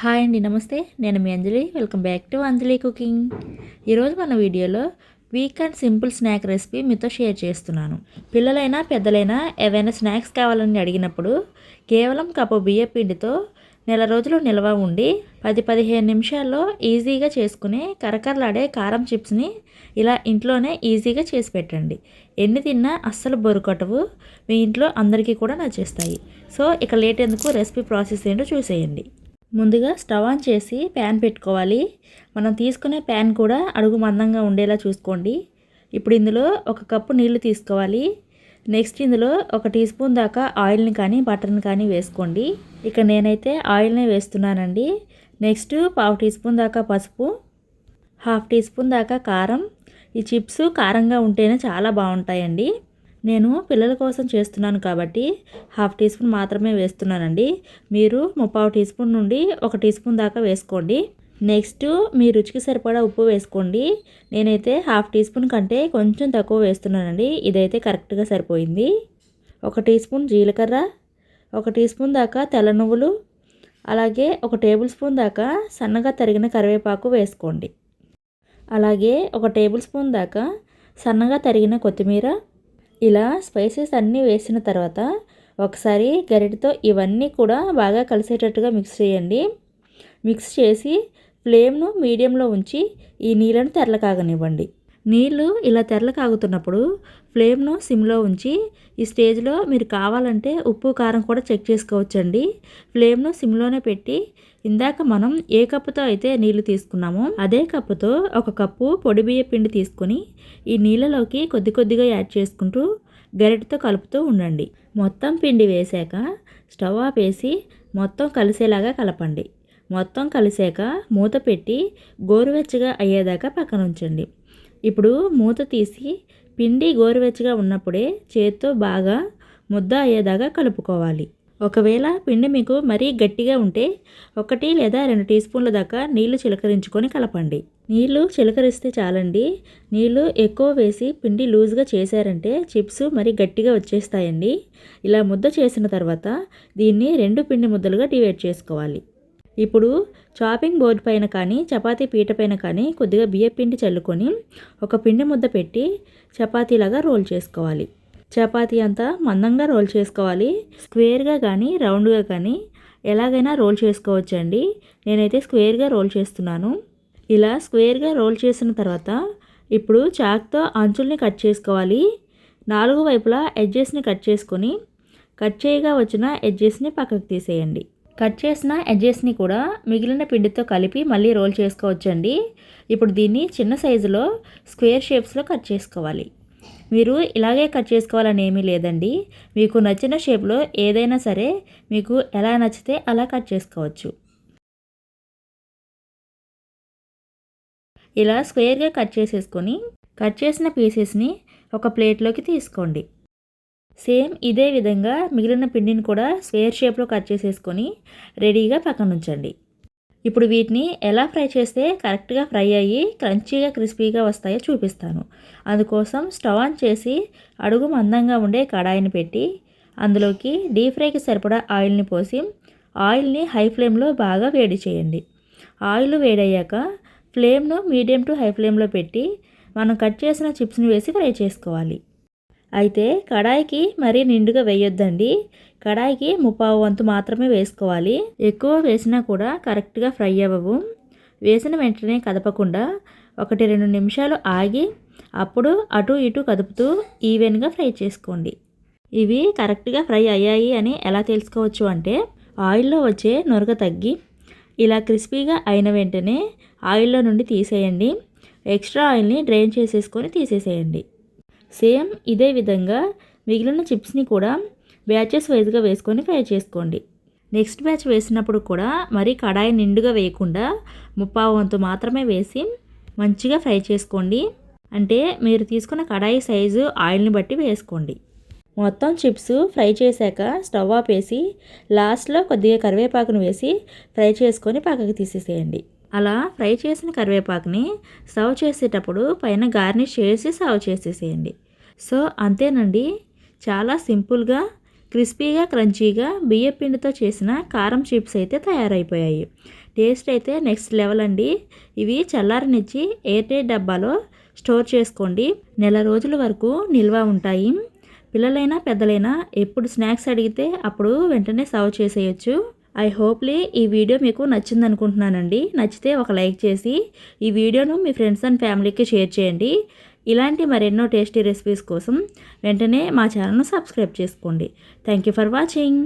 Hi అండి నమస్తే. నేను మీ Anjali. Welcome back to Anjali cooking ఈరోజు మన వీడియోలో quick and simple snack recipe మీతో షేర్ చేస్తున్నాను. పిల్లలైనా పెద్దలైనా ఏవైనా స్నాక్స్ కావాలని అడిగినప్పుడు కేవలం కప్పు బియ్య పిండితో నెల రోజులు నిల్వ ఉండి పది పదిహేను నిమిషాల్లో ఈజీగా చేసుకునే కరకరలాడే కారం చిప్స్ని ఇలా ఇంట్లోనే ఈజీగా చేసి పెట్టండి. ఎన్ని తిన్నా అస్సలు బొరుకటవు మీ ఇంట్లో అందరికీ కూడా నచ్చేస్తాయి. సో ఇక లేట్ ఎందుకు? రెసిపీ ప్రాసెస్ ఏంటో చూసేయండి. ముందుగా స్టవ్ ఆన్ చేసి ప్యాన్ పెట్టుకోవాలి. మనం తీసుకునే ప్యాన్ కూడా అడుగు మందంగా ఉండేలా చూసుకోండి. ఇప్పుడు ఇందులో ఒక కప్పు నీళ్ళు తీసుకోవాలి. నెక్స్ట్ ఇందులో ఒక టీ స్పూన్ దాకా ఆయిల్ని కానీ బటర్ని కానీ వేసుకోండి. ఇక నేనైతే ఆయిల్నే వేస్తున్నానండి. నెక్స్ట్ పావు టీ స్పూన్ దాకా పసుపు హాఫ్ టీ స్పూన్ దాకా కారం. ఈ చిప్స్ కారంగా ఉంటేనే చాలా బాగుంటాయండి. నేను పిల్లల కోసం చేస్తున్నాను కాబట్టి హాఫ్ టీ స్పూన్ మాత్రమే వేస్తున్నానండి. మీరు ముప్పావు టీ స్పూన్ నుండి ఒక టీ స్పూన్ దాకా వేసుకోండి. నెక్స్ట్ మీ రుచికి సరిపడా ఉప్పు వేసుకోండి. నేనైతే హాఫ్ టీ స్పూన్ కంటే కొంచెం తక్కువ వేస్తున్నానండి. ఇదైతే కరెక్ట్గా సరిపోయింది. ఒక టీ స్పూన్ జీలకర్ర ఒక టీ స్పూన్ దాకా తెల్ల నువ్వులు అలాగే ఒక టేబుల్ స్పూన్ దాకా సన్నగా తరిగిన కరివేపాకు వేసుకోండి. అలాగే ఒక టేబుల్ స్పూన్ దాకా సన్నగా తరిగిన కొత్తిమీర ఇలా స్పైసెస్ అన్నీ వేసిన తర్వాత ఒకసారి గరిటతో ఇవన్నీ కూడా బాగా కలిసేటట్టుగా మిక్స్ చేయండి. మిక్స్ చేసి ఫ్లేమ్ను మీడియంలో ఉంచి ఈ నీళ్ళను తెరలకాగనివ్వండి. నీళ్ళు ఇలా తెరలు కాగుతున్నప్పుడు ఫ్లేమ్ను సిమ్లో ఉంచి ఈ స్టేజ్లో మీరు కావాలంటే ఉప్పు కారం కూడా చెక్ చేసుకోవచ్చండి. ఫ్లేమ్ను సిమ్లోనే పెట్టి ఇందాక మనం ఏ కప్పుతో అయితే నీళ్ళు తీసుకున్నామో అదే కప్పుతో ఒక కప్పు పొడి బియ్య పిండి తీసుకొని ఈ నీళ్ళలోకి కొద్ది కొద్దిగా యాడ్ చేసుకుంటూ గరిటతో కలుపుతూ ఉండండి. మొత్తం పిండి వేసాక స్టవ్ ఆపేసి మొత్తం కలిసేలాగా కలపండి. మొత్తం కలిసాక మూత పెట్టి గోరువెచ్చగా అయ్యేదాకా పక్కన ఉంచండి ఇప్పుడు మూత తీసి పిండి గోరువెచ్చగా ఉన్నప్పుడే చేత్తో బాగా ముద్ద అయ్యేదాకా కలుపుకోవాలి. ఒకవేళ పిండి మీకు మరీ గట్టిగా ఉంటే ఒకటి లేదా రెండు టీ స్పూన్ల దాకా నీళ్ళు చిలకరించుకొని కలపండి. నీళ్ళు చిలకరిస్తే చాలండి. నీళ్ళు ఎక్కువ వేసి పిండి లూజ్గా చేశారంటే చిప్స్ మరీ గట్టిగా వచ్చేస్తాయండి. ఇలా ముద్ద చేసిన తర్వాత దీన్ని రెండు పిండి ముద్దలుగా డివైడ్ చేసుకోవాలి. ఇప్పుడు చాపింగ్ బోర్డ్ పైన కానీ చపాతీ పీట పైన కానీ కొద్దిగా బియ్య పిండి చల్లుకొని ఒక పిండి ముద్ద పెట్టి చపాతీలాగా రోల్ చేసుకోవాలి. చపాతీ అంతా మందంగా రోల్ చేసుకోవాలి. స్క్వేర్గా కానీ రౌండ్గా కానీ ఎలాగైనా రోల్ చేసుకోవచ్చండి. నేనైతే స్క్వేర్గా రోల్ చేస్తున్నాను. ఇలా స్క్వేర్గా రోల్ చేసిన తర్వాత ఇప్పుడు చాక్తో అంచుల్ని కట్ చేసుకోవాలి. నాలుగు వైపులా ఎడ్జెస్ని కట్ చేసుకొని కట్ చేయగా వచ్చిన ఎడ్జెస్ని పక్కకు తీసేయండి. కట్ చేసిన ఎడ్జెస్ని కూడా మిగిలిన పిండితో కలిపి మళ్ళీ రోల్ చేసుకోవచ్చండి. ఇప్పుడు దీన్ని చిన్న సైజులో స్క్వేర్ షేప్స్లో కట్ చేసుకోవాలి. మీరు ఇలాగే కట్ చేసుకోవాలని ఏమీ లేదండి. మీకు నచ్చిన షేప్లో ఏదైనా సరే మీకు ఎలా నచ్చితే అలా కట్ చేసుకోవచ్చు. ఇలా స్క్వేర్గా కట్ చేసేసుకొని కట్ చేసిన పీసెస్ని ఒక ప్లేట్లోకి తీసుకోండి. సేమ్ ఇదే విధంగా మిగిలిన పిండిని కూడా స్క్వేర్ షేప్లో కట్ చేసేసుకొని రెడీగా పక్కన ఉంచండి. ఇప్పుడు వీటిని ఎలా ఫ్రై చేస్తే కరెక్ట్గా ఫ్రై అయ్యి క్రంచీగా క్రిస్పీగా వస్తాయో చూపిస్తాను. అందుకోసం స్టవ్ ఆన్ చేసి అడుగు మందంగా ఉండే కడాయిని పెట్టి అందులోకి డీప్ ఫ్రైకి సరిపడా ఆయిల్ని పోసి ఆయిల్ని హై ఫ్లేమ్లో బాగా వేడి చేయండి. ఆయిల్ వేడయ్యాక ఫ్లేమ్ను మీడియం టు హై ఫ్లేమ్లో పెట్టి మనం కట్ చేసిన చిప్స్ని వేసి ఫ్రై చేసుకోవాలి. అయితే కడాయికి మరీ నిండుగా వేయొద్దండి. కడాయికి ముప్పావు వంతు మాత్రమే వేసుకోవాలి. ఎక్కువ వేసినా కూడా కరెక్ట్గా ఫ్రై అవ్వవు. వేసిన వెంటనే కదపకుండా ఒకటి రెండు నిమిషాలు ఆగి అప్పుడు అటు ఇటు కదుపుతూ ఈవెన్గా ఫ్రై చేసుకోండి. ఇవి కరెక్ట్గా ఫ్రై అయ్యాయి అని ఎలా తెలుసుకోవచ్చు అంటే ఆయిల్లో వచ్చే నొరగ తగ్గి ఇలా క్రిస్పీగా అయిన వెంటనే ఆయిల్లో నుండి తీసేయండి. ఎక్స్ట్రా ఆయిల్ని డ్రైన్ చేసేసుకొని తీసేసేయండి. సేమ్ ఇదే విధంగా మిగిలిన చిప్స్ని కూడా బ్యాచెస్ వైజ్గా వేసుకొని ఫ్రై చేసుకోండి. నెక్స్ట్ బ్యాచ్ వేసినప్పుడు కూడా మరీ కడాయి నిండుగా వేయకుండా ముప్పావు వంతు మాత్రమే వేసి మంచిగా ఫ్రై చేసుకోండి. అంటే మీరు తీసుకున్న కడాయి సైజు ఆయిల్ని బట్టి వేసుకోండి. మొత్తం చిప్స్ ఫ్రై చేశాక స్టవ్ ఆపేసి లాస్ట్లో కొద్దిగా కరివేపాకును వేసి ఫ్రై చేసుకొని పక్కకు తీసేసేయండి. అలా ఫ్రై చేసిన కరివేపాకుని సర్వ్ చేసేటప్పుడు పైన గార్నిష్ చేసి సర్వ్ చేసేసేయండి. సో అంతేనండి. చాలా సింపుల్గా క్రిస్పీగా క్రంచీగా బియ్య పిండితో చేసిన కారం చిప్స్ అయితే తయారైపోయాయి. టేస్ట్ అయితే నెక్స్ట్ లెవెల్ అండి. ఇవి చల్లారనిచ్చి ఎయిర్టైట్ డబ్బాలో స్టోర్ చేసుకోండి. నెల రోజుల వరకు నిల్వ ఉంటాయి. పిల్లలైనా పెద్దలైనా ఎప్పుడు స్నాక్స్ అడిగితే అప్పుడు వెంటనే సర్వ్ చేసేయచ్చు. ఐ హోప్లీ ఈ వీడియో మీకు నచ్చింది అనుకుంటున్నానండి నచ్చితే ఒక లైక్ చేసి ఈ వీడియోను మీ ఫ్రెండ్స్ అండ్ ఫ్యామిలీకి షేర్ చేయండి. ఇలాంటి మరెన్నో టేస్టీ రెసిపీస్ కోసం వెంటనే మా ఛానల్ను సబ్స్క్రైబ్ చేసుకోండి. Thank you for watching